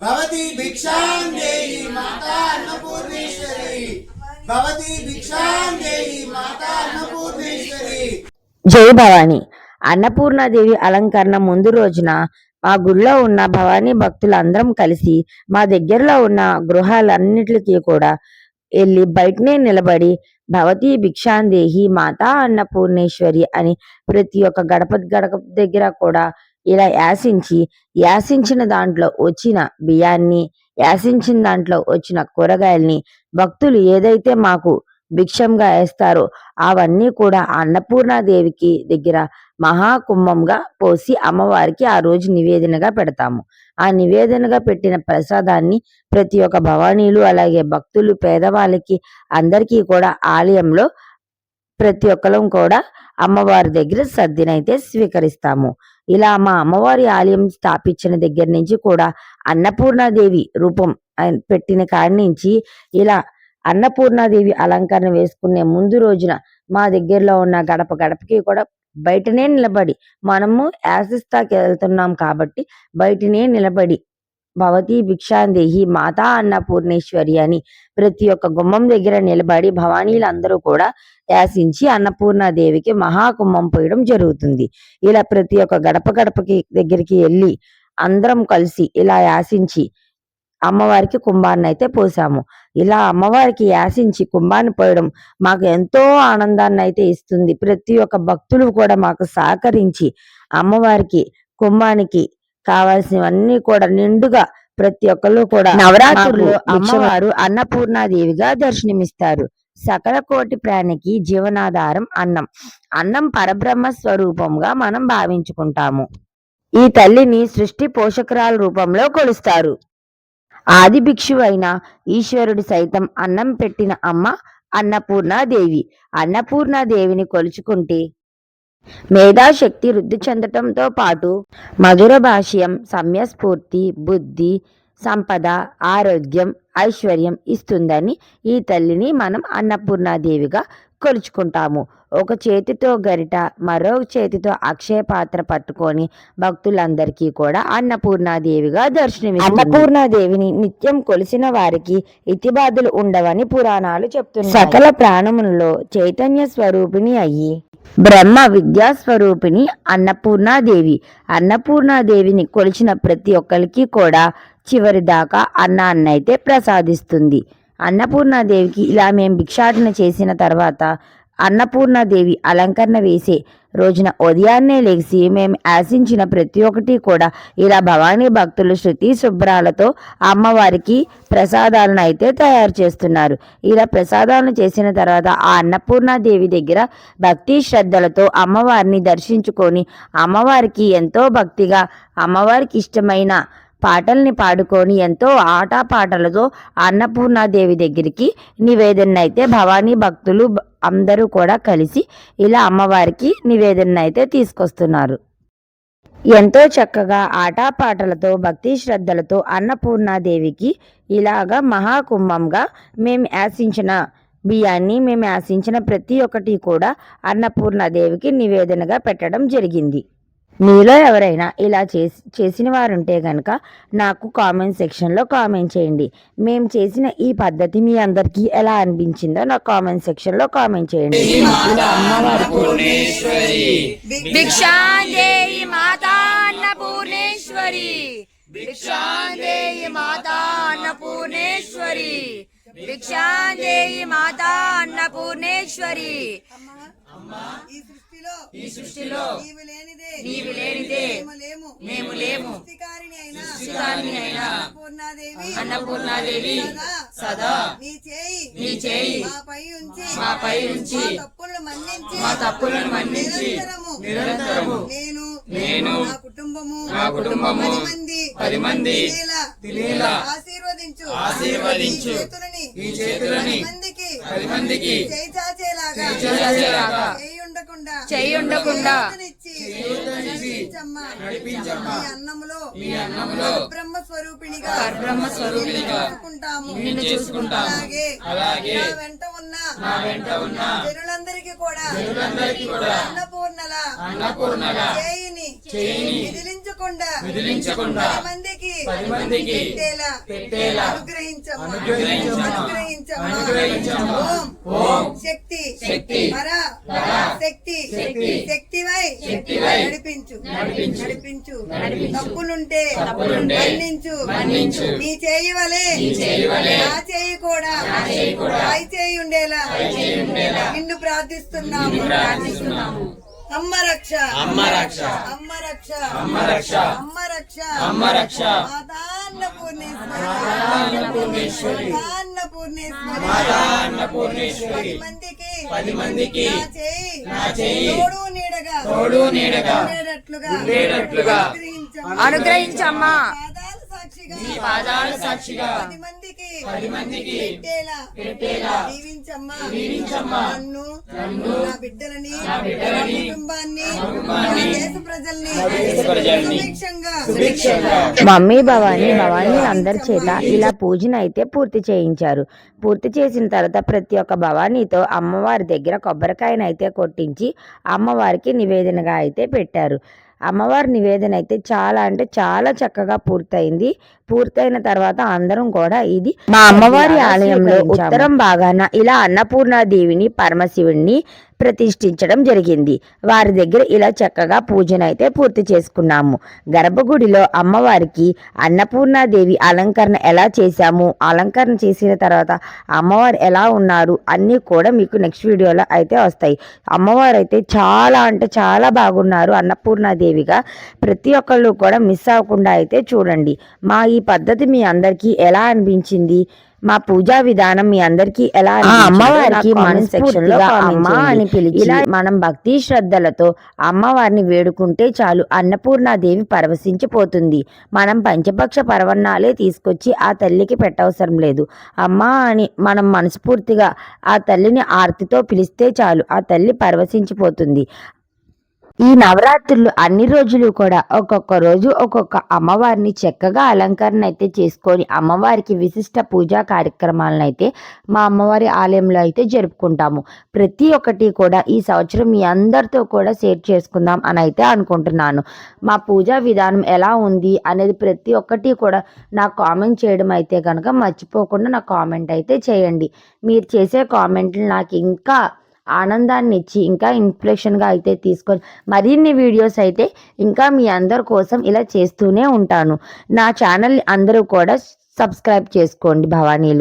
భవతి భిక్షాం దేహి మాతా అన్నపూర్ణేశ్వరి భవతి భిక్షాం దేహి మాతా అన్నపూర్ణేశ్వరి జై భవాని. అన్నపూర్ణాదేవి అలంకరణ ముందు రోజున మా గుడిలో ఉన్న భవానీ భక్తులందరం కలిసి మా దగ్గరలో ఉన్న గృహాలన్నిటికీ కూడా వెళ్ళి బయటనే నిలబడి భవతి భిక్షాందేహి మాతా అన్నపూర్ణేశ్వరి అని ప్రతి ఒక్క గడప గడప దగ్గర కూడా ఇలా యాసించి యాసించిన దాంట్లో వచ్చిన బియ్యాన్ని యాసించిన దాంట్లో వచ్చిన కూరగాయల్ని భక్తులు ఏదైతే మాకు భిక్షంగా వేస్తారో అవన్నీ కూడా అన్నపూర్ణాదేవికి దగ్గర మహాకుంభంగా పోసి అమ్మవారికి ఆ రోజు నివేదనగా పెడతాము. ఆ నివేదనగా పెట్టిన ప్రసాదాన్ని ప్రతి ఒక్క భవానీలు అలాగే భక్తులు పేదవాళ్ళకి అందరికీ కూడా ఆలయంలో ప్రతి ఒక్కరం కూడా అమ్మవారి దగ్గర సర్దినైతే స్వీకరిస్తాము. ఇలా మా అమ్మవారి ఆలయం స్థాపించిన దగ్గర నుంచి కూడా అన్నపూర్ణాదేవి రూపం పెట్టిన కాడి నుంచి ఇలా అన్నపూర్ణాదేవి అలంకరణ వేసుకునే ముందు రోజున మా దగ్గరలో ఉన్న గడప గడపకి కూడా బయటనే నిలబడి మనము యాసిస్తాకి వెళ్తున్నాం కాబట్టి బయటనే నిలబడి భవతి భిక్షాందేహి మాతా అన్నపూర్ణేశ్వరి అని ప్రతి ఒక్క గుమ్మం దగ్గర నిలబడి భవానీలందరూ కూడా యాసించి అన్నపూర్ణాదేవికి మహాకుంభం పోయడం జరుగుతుంది. ఇలా ప్రతి ఒక్క గడప గడపకి దగ్గరికి వెళ్ళి అందరం కలిసి ఇలా యాసించి అమ్మవారికి కుంభాన్ని అయితే పోసాము. ఇలా అమ్మవారికి యాసించి కుంభాన్ని పోయడం మాకు ఎంతో ఆనందాన్ని అయితే ఇస్తుంది. ప్రతి ఒక్క భక్తులు కూడా మాకు సహకరించి అమ్మవారికి కుంభానికి కావాల్సినవన్నీ కూడా నిండుగా ప్రతి ఒక్కరు కూడా నవరాత్రుల్లో అమ్మవారు అన్నపూర్ణాదేవిగా దర్శనమిస్తారు. సకల కోటి ప్రాణికి జీవనాధారం అన్నం. అన్నం పరబ్రహ్మ స్వరూపంగా మనం భావించుకుంటాము. ఈ తల్లిని సృష్టి పోషకరాల రూపంలో కొలుస్తారు. ఆది అయిన ఈశ్వరుడు సైతం అన్నం పెట్టిన అమ్మ అన్నపూర్ణాదేవి. అన్నపూర్ణాదేవిని కొలుచుకుంటే మేధాశక్తి వృద్ధి చెందటంతో పాటు మధుర భాష్యం సమయస్ఫూర్తి బుద్ధి సంపద ఆరోగ్యం ఐశ్వర్యం ఇస్తుందని ఈ తల్లిని మనం అన్నపూర్ణాదేవిగా కొలుచుకుంటాము. ఒక చేతితో గరిట మరో చేతితో అక్షయ పాత్ర పట్టుకొని భక్తులందరికీ కూడా అన్నపూర్ణాదేవిగా దర్శనం అన్నపూర్ణాదేవిని నిత్యం కొలిసిన వారికి ఇతిబాధలు ఉండవని పురాణాలు చెప్తున్నాయి. సకల ప్రాణములలో చైతన్య స్వరూపిణి అయ్యి బ్రహ్మ విద్యా స్వరూపిణి అన్నపూర్ణాదేవి. అన్నపూర్ణాదేవిని కొలిచిన ప్రతి ఒక్కరికి కూడా చివరి దాకా అన్నాన్ని అయితే ప్రసాదిస్తుంది. అన్నపూర్ణాదేవికి ఇలా మేము భిక్షాటన చేసిన తర్వాత అన్నపూర్ణాదేవి అలంకరణ వేసే రోజున ఉదయాన్నే లేచి మేము ఆశించిన ప్రతి ఒక్కటి కూడా ఇలా భవానీ భక్తులు శృతి శుభ్రాలతో అమ్మవారికి ప్రసాదాలను అయితే తయారు చేస్తున్నారు. ఇలా ప్రసాదాలను చేసిన తర్వాత ఆ అన్నపూర్ణాదేవి దగ్గర భక్తి శ్రద్ధలతో అమ్మవారిని దర్శించుకొని అమ్మవారికి ఎంతో భక్తిగా అమ్మవారికి ఇష్టమైన పాటల్ని పాడుకొని ఎంతో ఆటపాటలతో అన్నపూర్ణాదేవి దగ్గరికి నివేదన అయితే భవానీ భక్తులు అందరూ కూడా కలిసి ఇలా అమ్మవారికి నివేదన అయితే తీసుకొస్తున్నారు. ఎంతో చక్కగా ఆటపాటలతో భక్తి శ్రద్ధలతో అన్నపూర్ణాదేవికి ఇలాగా మహాకుంభంగా మేము ఆశించిన బియ్యాన్ని మేము ఆశించిన ప్రతి ఒక్కటి కూడా అన్నపూర్ణాదేవికి నివేదనగా పెట్టడం జరిగింది. మీలో ఎవరైనా ఇలా చేసి చేసిన వారు ఉంటే కనుక నాకు కామెంట్ సెక్షన్లో కామెంట్ చేయండి. మేము చేసిన ఈ పద్ధతి మీ అందరికీ ఎలా అనిపించిందో నాకు కామెంట్ సెక్షన్లో కామెంట్ చేయండి. భిక్షాందేయి మాతా అన్నపూర్ణేశ్వరి భిక్షాందేయి మాతా అన్నపూర్ణేశ్వరి. ఈ సృష్టిలో ఈ సృష్టిలో నీవు లేనిదే నీవు లేనిదే మేము లేము. మేము లేము. సృష్టికారిణి అయినా సృష్టికారిణి అయినా అన్నపూర్ణాదేవి అన్నపూర్ణాదేవి సదా సదా నీ చేయి నీ చేయి మాపై ఉంచి మాపై ఉంచి మా తప్పులను మన్నించి మా తప్పులను మన్నించి నిరంతరము నిరంతరము నేను నా కుటుంబము నా కుటుంబము పది మంది పది మంది తినేలా తినేలా ఆశీర్వదించు ఆశీర్వదించు. ఈ చేతులని ఈ చేతులని పది మందికి పది మందికి చేయి చాచేలాగా చేయి చాచేలాగా చేయి చేయి నడిపించమ్మా అన్నములో బ్రహ్మ స్వరూపిణిగా పరబ్రహ్మ స్వరూపిణిగా చూసుకుంటాము నిన్ను చూసుకుంటాము. అలాగే అలాగే నా వెంట ఉన్న నా వెంట ఉన్న జనులందరికీ కూడా జనులందరికీ కూడా అన్నపూర్ణల అన్నపూర్ణగా చేయిని విదిలించకుండా విదిలించకుండా పది మందికి పది మందికి పెట్టేలా పెట్టేలా అనుగ్రహించమ్మా అనుగ్రహించమ్మా. అనుగ్రహించమ్మా అనుగ్రహించమ్మా. ఓం. ఓం. శక్తి. శక్తి. పర. శక్తి. శక్తి. శక్తివై శక్తివై నడిపించు. నడిపించు. నడిపించు. తప్పులుంటే తప్పులుంటే మన్నించు. మన్నించు. నీ చేయి వలె చేయి వలె నా చేయి కూడా పై చేయి ఉండేలా నిన్ను ప్రార్థిస్తున్నాము. ప్రార్థిస్తున్నాము. అమ్మ రక్ష. అమ్మ రక్ష. అమ్మ రక్ష. అమ్మ రక్ష. అమ్మ రక్ష. అమ్మ రక్ష. మాతాన్నపూర్ణేశ్వరి మాతాన్నపూర్ణేశ్వరి. మాతాన్నపూర్ణేశ్వరి మాతాన్నపూర్ణేశ్వరి. పది మందికి. పది మందికి. నా చేయి. నా చేయి. తోడు నీడగా. తోడు నీడగా. ఉండేటట్లుగా. అనుగ్రహించమ్మా. అనుగ్రహించమ్మా. పాదాల సాక్షిగా నీ పాదాల సాక్షిగా పది మందికి పది మందికి పెట్టేలా పెట్టేలా దీవించమ్మా దీవించమ్మా. నన్ను నన్ను నా బిడ్డలని నా బిడ్డలని నా కుటుంబాన్ని కుటుంబాన్ని నా దేశ ప్రజల్ని దేశ ప్రజల్ని సుభిక్షంగా సుభిక్షంగా మమ్మీ భవాని భవాని అందరి చేత ఇలా పూజను అయితే పూర్తి చేయించారు పూర్తి చేసిన తర్వాత ప్రతి ఒక్క భవానీతో అమ్మవారి దగ్గర కొబ్బరికాయను అయితే కొట్టించి అమ్మవారికి నివేదనగా అయితే పెట్టారు అమ్మవారి నివేదన అయితే చాలా అంటే చాలా చక్కగా పూర్తయింది. పూర్తయిన తర్వాత అందరం కూడా ఇది మా అమ్మవారి ఆలయంలో ఉత్తరం భాగాన ఇలా అన్నపూర్ణాదేవిని పరమశివుణ్ణి ప్రతిష్ఠించడం జరిగింది. వారి దగ్గర ఇలా చక్కగా పూజను అయితే పూర్తి చేసుకున్నాము. గర్భగుడిలో అమ్మవారికి అన్నపూర్ణాదేవి అలంకరణ ఎలా చేశాము అలంకరణ చేసిన తర్వాత అమ్మవారు ఎలా ఉన్నారు అన్నీ కూడా మీకు నెక్స్ట్ వీడియోలో అయితే వస్తాయి. అమ్మవారు అయితే చాలా అంటే చాలా బాగున్నారు. అన్నపూర్ణాదేవిగా ప్రతి ఒక్కళ్ళు కూడా మిస్ అవ్వకుండా అయితే చూడండి. మా ఈ పద్ధతి మీ అందరికీ ఎలా అనిపించింది? మా పూజా విధానం మీ అందరికీ ఎలా అమ్మవారికి మనస్ఫూర్తిగా అమ్మ అని పిలిచి ఇలా మనం భక్తి శ్రద్ధలతో అమ్మవారిని వేడుకుంటే చాలు అన్నపూర్ణాదేవి పరవశించిపోతుంది. మనం పంచపక్ష పరవన్నాలే తీసుకొచ్చి ఆ తల్లికి పెట్టవసరం లేదు. అమ్మ అని మనం మనస్ఫూర్తిగా ఆ తల్లిని ఆర్తితో పిలిస్తే చాలు ఆ తల్లి పరవశించిపోతుంది. ఈ నవరాత్రులు అన్ని రోజులు కూడా ఒక్కొక్క రోజు ఒక్కొక్క అమ్మవారిని చక్కగా అలంకరణ అయితే చేసుకొని అమ్మవారికి విశిష్ట పూజా కార్యక్రమాలను అయితే మా అమ్మవారి ఆలయంలో అయితే జరుపుకుంటాము. ప్రతి ఒక్కటి కూడా ఈ సంవత్సరం మీ అందరితో కూడా షేర్ చేసుకుందాం అని అయితే అనుకుంటున్నాను. మా పూజా విధానం ఎలా ఉంది అనేది ప్రతి ఒక్కటి కూడా నాకు కామెంట్ చేయడం అయితే కనుక మర్చిపోకుండా నాకు కామెంట్ అయితే చేయండి. మీరు చేసే కామెంట్లు నాకు ఇంకా ఆనందాన్ని ఇచ్చి ఇంకా ఇన్స్పిరేషన్గా అయితే తీసుకొని మరిన్ని వీడియోస్ అయితే ఇంకా మీ అందరి కోసం ఇలా చేస్తూనే ఉంటాను. నా ఛానల్ అందరూ కూడా సబ్స్క్రైబ్ చేసుకోండి భవానీలు.